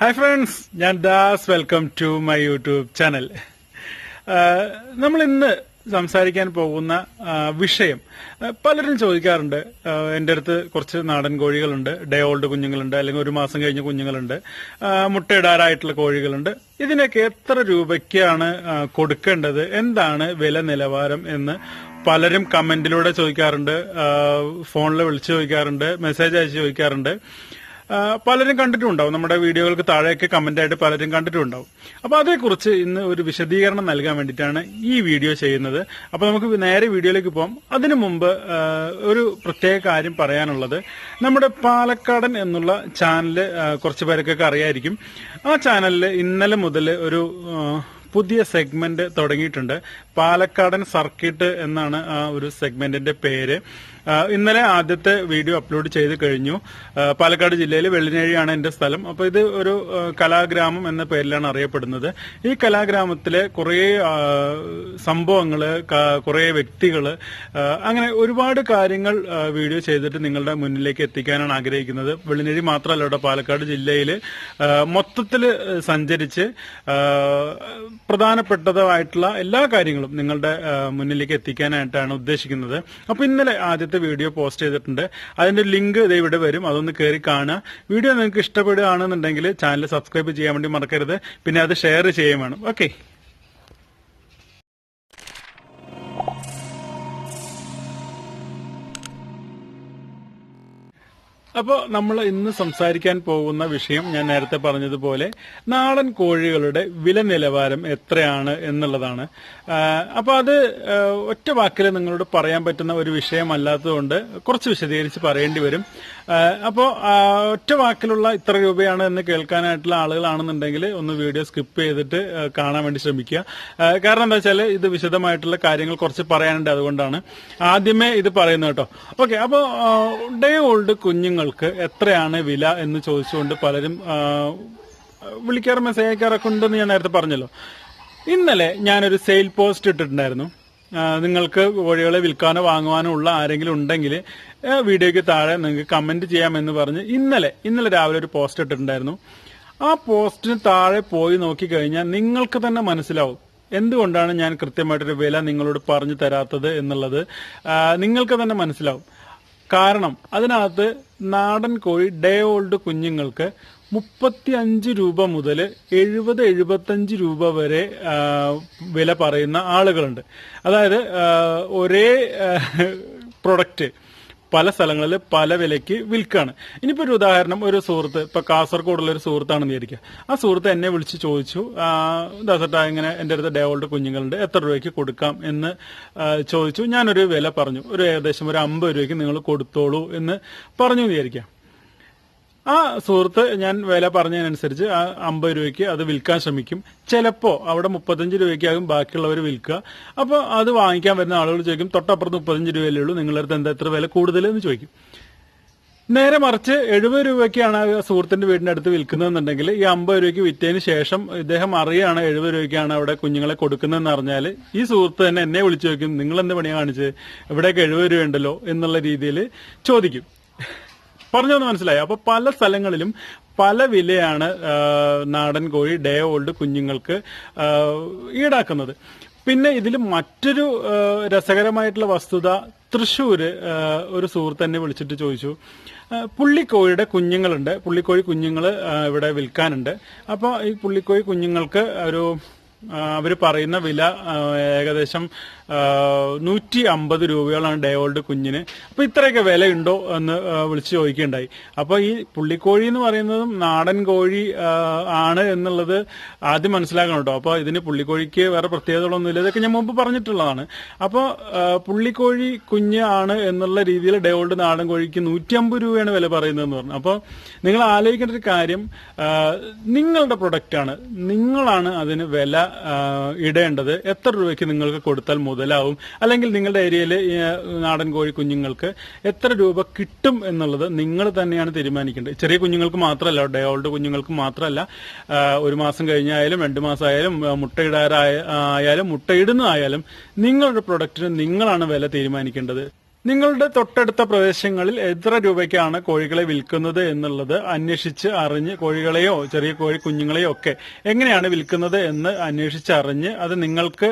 Hi friends ഞാൻ Das. Welcome to my YouTube channel നമ്മൾ ഇന്ന് സംസാരിക്കാൻ പോകുന്ന വിഷയം. പലരും ചോദിക്കാറുണ്ട്. എന്റെ അടുത്ത് കുറച്ച് നാടൻ കോഴികളുണ്ട്. ഡേ ഓൾഡ് കുഞ്ഞുങ്ങളുണ്ട്. അല്ലെങ്കിൽ ഒരു മാസം കഴിഞ്ഞ കുഞ്ഞുങ്ങളുണ്ട്. മുട്ടയിടാറായിട്ടുള്ള കോഴികളുണ്ട്. ഇതിനൊക്കെ എത്ര രൂപയ്ക്കാണ് കൊടുക്കേണ്ടത്? എന്താണ് വില നിലവാരം എന്ന് പലരും കമന്റിലൂടെ ചോദിക്കാറുണ്ട്. ഫോണിൽ വിളിച്ചു ചോദിക്കാറുണ്ട്. മെസ്സേജ് അയച്ച് ചോദിക്കാറുണ്ട്. പലരും കണ്ടിട്ടുണ്ടാവും. നമ്മുടെ വീഡിയോകൾക്ക് താഴെയൊക്കെ കമന്റ് ആയിട്ട് പലരും കണ്ടിട്ടുണ്ടാവും. അപ്പൊ അതേക്കുറിച്ച് ഇന്ന് ഒരു വിശദീകരണം നൽകാൻ വേണ്ടിയിട്ടാണ് ഈ വീഡിയോ ചെയ്യുന്നത്. അപ്പൊ നമുക്ക് നേരെ വീഡിയോയിലേക്ക് പോകാം അതിനു മുമ്പ് ഒരു പ്രത്യേക കാര്യം പറയാനുള്ളത്. നമ്മുടെ പാലക്കാടൻ എന്നുള്ള ചാനൽ ആ, കുറച്ച് പേർക്കൊക്കെ അറിയായിരിക്കും. ആ ചാനലിൽ ഇന്നലെ മുതൽ ഒരു പുതിയ സെഗ്മെന്റ് തുടങ്ങിയിട്ടുണ്ട്. പാലക്കാടൻ സർക്കിട്ട് എന്നാണ് ആ ഒരു സെഗ്മെന്റിന്റെ പേര്. ഇന്നലെ ആദ്യത്തെ വീഡിയോ അപ്ലോഡ് ചെയ്ത് കഴിഞ്ഞു. പാലക്കാട് ജില്ലയിൽ വെള്ളിനേഴിയാണ് എന്റെ സ്ഥലം. അപ്പൊ ഇത് ഒരു കലാഗ്രാമം എന്ന പേരിലാണ് അറിയപ്പെടുന്നത്. ഈ കലാഗ്രാമത്തിലെ കുറേ സംഭവങ്ങൾ കുറെ വ്യക്തികൾ അങ്ങനെ ഒരുപാട് കാര്യങ്ങൾ വീഡിയോ ചെയ്തിട്ട് നിങ്ങളുടെ മുന്നിലേക്ക് എത്തിക്കാനാണ് ആഗ്രഹിക്കുന്നത്. വെള്ളിനേഴി മാത്രമല്ല ഇവിടെ പാലക്കാട് ജില്ലയിൽ മൊത്തത്തിൽ സഞ്ചരിച്ച് പ്രധാനപ്പെട്ടതായിട്ടുള്ള എല്ലാ കാര്യങ്ങളും നിങ്ങളുടെ മുന്നിലേക്ക് എത്തിക്കാനായിട്ടാണ് ഉദ്ദേശിക്കുന്നത്. അപ്പൊ ഇന്നലെ ആദ്യത്തെ വീഡിയോ പോസ്റ്റ് ചെയ്തിട്ടുണ്ട്. അതിന്റെ ലിങ്ക് ഇത് ഇവിടെ വരും. അതൊന്ന് കയറി കാണുക. വീഡിയോ നിങ്ങൾക്ക് ഇഷ്ടപ്പെടുകയാണെന്നുണ്ടെങ്കിൽ ചാനൽ സബ്സ്ക്രൈബ് ചെയ്യാൻ വേണ്ടി മറക്കരുത്. പിന്നെ അത് ഷെയർ ചെയ്യുകയും വേണം ഓക്കെ. അപ്പോൾ നമ്മൾ ഇന്ന് സംസാരിക്കാൻ പോകുന്ന വിഷയം ഞാൻ നേരത്തെ പറഞ്ഞതുപോലെ നാടൻ കോഴികളുടെ വില നിലവാരം എത്രയാണ് എന്നുള്ളതാണ്. അപ്പോൾ അത് ഒറ്റ വാക്കിൽ നിങ്ങളോട് പറയാൻ പറ്റുന്ന ഒരു വിഷയമല്ലാത്തതുകൊണ്ട് കുറച്ച് വിശദീകരിച്ച് പറയേണ്ടി വരും. അപ്പോൾ ഒറ്റ വാക്കിലുള്ള ഇത്ര രൂപയാണ് എന്ന് കേൾക്കാനായിട്ടുള്ള ആളുകളാണെന്നുണ്ടെങ്കിൽ ഒന്ന് വീഡിയോ സ്കിപ്പ് ചെയ്തിട്ട് കാണാൻ വേണ്ടി ശ്രമിക്കുക. കാരണം എന്താ വെച്ചാൽ ഇത് വിശദമായിട്ടുള്ള കാര്യങ്ങൾ കുറച്ച് പറയാനുണ്ട് അതുകൊണ്ടാണ്. ആദ്യമേ ഇത് പറയുന്നത് കേട്ടോ. ഓക്കെ അപ്പോൾ ഡേ ഓൾഡ് കുഞ്ഞുങ്ങൾക്ക് എത്രയാണ് വില എന്ന് ചോദിച്ചുകൊണ്ട് പലരും വിളിക്കാറ് മെസ്സേജ് അയക്കാറൊക്കെ ഉണ്ടെന്ന് ഞാൻ നേരത്തെ പറഞ്ഞല്ലോ. ഇന്നലെ ഞാനൊരു സെയിൽ പോസ്റ്റ് ഇട്ടിട്ടുണ്ടായിരുന്നു. നിങ്ങൾക്ക് കോഴികളെ വിൽക്കാനോ വാങ്ങുവാനോ ഉള്ള ആരെങ്കിലും ഉണ്ടെങ്കിൽ വീഡിയോയ്ക്ക് താഴെ നിങ്ങൾക്ക് കമന്റ് ചെയ്യാമെന്ന് പറഞ്ഞ് ഇന്നലെ ഇന്നലെ രാവിലെ ഒരു പോസ്റ്റ് ഇട്ടിട്ടുണ്ടായിരുന്നു. ആ പോസ്റ്റിന് താഴെ പോയി നോക്കിക്കഴിഞ്ഞാൽ നിങ്ങൾക്ക് തന്നെ മനസ്സിലാവും എന്തുകൊണ്ടാണ് ഞാൻ കൃത്യമായിട്ടൊരു വില നിങ്ങളോട് പറഞ്ഞു തരാത്തത് എന്നുള്ളത്. നിങ്ങൾക്ക് തന്നെ മനസ്സിലാവും. കാരണം അതിനകത്ത് നാടൻ കോഴി ഡേ ഓൾഡ് കുഞ്ഞുങ്ങൾക്ക് മുപ്പത്തി അഞ്ച് രൂപ മുതൽ എഴുപത് എഴുപത്തഞ്ച് രൂപ വരെ വില പറയുന്ന ആളുകളുണ്ട്. അതായത് ഒരേ പ്രൊഡക്റ്റ് പല സ്ഥലങ്ങളിൽ പല വിലയ്ക്ക് വിൽക്കുകയാണ് ഇനിയിപ്പോ ഒരു ഉദാഹരണം ഒരു സുഹൃത്ത് ഇപ്പൊ കാസർഗോഡുള്ള ഒരു സുഹൃത്താണെന്ന് വിചാരിക്കുക. ആ സുഹൃത്ത് എന്നെ വിളിച്ച് ചോദിച്ചു ദസട്ട ഇങ്ങനെ എന്റെ അടുത്ത് ഡേവോൾഡ് കുഞ്ഞുങ്ങളുണ്ട് എത്ര രൂപയ്ക്ക് കൊടുക്കാം? എന്ന് ചോദിച്ചു. ഞാനൊരു വില പറഞ്ഞു. ഒരു ഏകദേശം ഒരു അമ്പത് രൂപയ്ക്ക് നിങ്ങൾ കൊടുത്തോളൂ എന്ന് പറഞ്ഞു വിചാരിക്കാം ആ സുഹൃത്ത് ഞാൻ വില പറഞ്ഞതിനനുസരിച്ച് ആ അമ്പത് രൂപയ്ക്ക് അത് വിൽക്കാൻ ശ്രമിക്കും. ചിലപ്പോ അവിടെ മുപ്പത്തഞ്ച് രൂപയ്ക്കാകും ബാക്കിയുള്ളവർ വിൽക്കുക. അപ്പോൾ അത് വാങ്ങിക്കാൻ വരുന്ന ആളുകൾ ചോദിക്കും തൊട്ടപ്പുറത്ത് മുപ്പത്തഞ്ച് രൂപയല്ലേ ഉള്ളൂ? നിങ്ങളുടെ അടുത്ത് എന്താ എത്ര വില കൂടുതൽ എന്ന് ചോദിക്കും. നേരെ മറിച്ച് എഴുപത് രൂപയ്ക്കാണ് ആ സുഹൃത്തിന്റെ വീടിന്റെ അടുത്ത് വിൽക്കുന്നതെന്നുണ്ടെങ്കിൽ ഈ അമ്പത് രൂപയ്ക്ക് വിറ്റതിന് ശേഷം ഇദ്ദേഹം അറിയാണ് എഴുപത് രൂപയ്ക്കാണ് അവിടെ കുഞ്ഞുങ്ങളെ കൊടുക്കുന്നതെന്ന് അറിഞ്ഞാൽ ഈ സുഹൃത്ത് തന്നെ എന്നെ വിളിച്ചു ചോദിക്കും നിങ്ങൾ എന്ത് പണിയാ കാണിച്ചത്? ഇവിടെയൊക്കെ എഴുപത് രൂപ ഉണ്ടല്ലോ എന്നുള്ള രീതിയിൽ ചോദിക്കും. പറഞ്ഞൊന്ന് മനസ്സിലായി. അപ്പൊ പല സ്ഥലങ്ങളിലും പല വിലയാണ് നാടൻ കോഴി ഡേ ഓൾഡ് കുഞ്ഞുങ്ങൾക്ക് ഈടാക്കുന്നത്. പിന്നെ ഇതിൽ മറ്റൊരു രസകരമായിട്ടുള്ള വസ്തുത തൃശ്ശൂര് ഒരു സുഹൃത്ത് എന്നെ വിളിച്ചിട്ട് ചോദിച്ചു. പുള്ളിക്കോഴിയുടെ കുഞ്ഞുങ്ങളുണ്ട്. പുള്ളിക്കോഴി കുഞ്ഞുങ്ങൾ ഇവിടെ വിൽക്കാനുണ്ട്. അപ്പോൾ ഈ പുള്ളിക്കോഴി കുഞ്ഞുങ്ങൾക്ക് ഒരു അവർ പറയുന്ന വില ഏകദേശം നൂറ്റി അമ്പത് രൂപയോളാണ് ഡേ ഓൾഡ് കുഞ്ഞിന്. അപ്പൊ ഇത്രയൊക്കെ വിലയുണ്ടോ എന്ന് വിളിച്ചു ചോദിക്കുകയുണ്ടായി. അപ്പോൾ ഈ പുള്ളിക്കോഴി എന്ന് പറയുന്നതും നാടൻ കോഴി ആണ് എന്നുള്ളത് ആദ്യം മനസ്സിലാക്കണം കേട്ടോ. അപ്പോൾ ഇതിന് പുള്ളിക്കോഴിക്ക് വേറെ പ്രത്യേകതകളൊന്നുമില്ല. ഇതൊക്കെ ഞാൻ മുമ്പ് പറഞ്ഞിട്ടുള്ളതാണ്. അപ്പോൾ പുള്ളിക്കോഴി കുഞ്ഞ് ആണ് എന്നുള്ള രീതിയിൽ ഡേ ഓൾഡ് നാടൻ കോഴിക്ക് നൂറ്റി അമ്പത് രൂപയാണ് വില പറയുന്നതെന്ന് പറഞ്ഞു. അപ്പോൾ നിങ്ങൾ ആലോചിക്കേണ്ട ഒരു കാര്യം നിങ്ങളുടെ പ്രൊഡക്റ്റ് ആണ് നിങ്ങളാണ് അതിന് വില ഇടേണ്ടത് എത്ര രൂപയ്ക്ക് നിങ്ങൾക്ക് കൊടുത്താൽ മുതലാവും? അല്ലെങ്കിൽ നിങ്ങളുടെ ഏരിയയിൽ നാടൻ കോഴി കുഞ്ഞുങ്ങൾക്ക് എത്ര രൂപ കിട്ടും എന്നുള്ളത് നിങ്ങൾ തന്നെയാണ് തീരുമാനിക്കേണ്ടത്. ചെറിയ കുഞ്ഞുങ്ങൾക്ക് മാത്രമല്ല ഡേ ഓൾഡ് കുഞ്ഞുങ്ങൾക്ക് മാത്രമല്ല ഒരു മാസം കഴിഞ്ഞായാലും രണ്ട് മുട്ടയിടാറായാലും മുട്ടയിടാറായ ആയാലും മുട്ടയിടുന്നതായാലും നിങ്ങളുടെ പ്രൊഡക്റ്റിന് നിങ്ങളാണ് വില തീരുമാനിക്കേണ്ടത്. നിങ്ങളുടെ തൊട്ടടുത്ത പ്രദേശങ്ങളിൽ എത്ര രൂപയ്ക്കാണ് കോഴികളെ വിൽക്കുന്നത് എന്നുള്ളത് അന്വേഷിച്ച് അറിഞ്ഞ് കോഴികളെയോ ചെറിയ കോഴി കുഞ്ഞുങ്ങളെയോ ഒക്കെ എങ്ങനെയാണ് വിൽക്കുന്നത് എന്ന് അന്വേഷിച്ച് അറിഞ്ഞ് അത് നിങ്ങൾക്ക്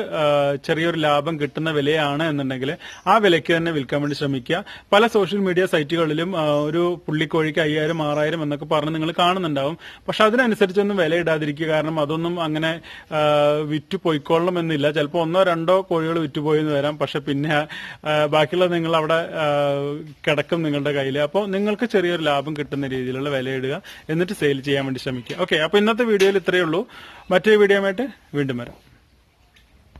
ചെറിയൊരു ലാഭം കിട്ടുന്ന വിലയാണ് എന്നുണ്ടെങ്കിൽ ആ വിലയ്ക്ക് തന്നെ വിൽക്കാൻ വേണ്ടി ശ്രമിക്കുക. പല സോഷ്യൽ മീഡിയ സൈറ്റുകളിലും ഒരു പുള്ളിക്കോഴിക്ക് അയ്യായിരം ആറായിരം എന്നൊക്കെ പറഞ്ഞ് നിങ്ങൾ കാണുന്നുണ്ടാവും. പക്ഷെ അതിനനുസരിച്ചൊന്നും വില ഇടാതിരിക്കുക കാരണം അതൊന്നും അങ്ങനെ വിറ്റു പോയിക്കൊള്ളണം എന്നില്ല ചിലപ്പോൾ ഒന്നോ രണ്ടോ കോഴികൾ വിറ്റുപോയി എന്ന് വരാം. പക്ഷെ പിന്നെ ബാക്കിയുള്ള നിങ്ങൾ അവിടെ കിടക്കും നിങ്ങളുടെ കയ്യിൽ അപ്പോൾ നിങ്ങൾക്ക് ചെറിയൊരു ലാഭം കിട്ടുന്ന രീതിയിലുള്ള വില ഇടുക എന്നിട്ട് സെയിൽ ചെയ്യാൻ വേണ്ടി ശ്രമിക്കുക. ഓക്കെ അപ്പോൾ ഇന്നത്തെ വീഡിയോയിൽ ഇത്രയേ ഉള്ളൂ. മറ്റൊരു വീഡിയോ വീണ്ടും വരാം.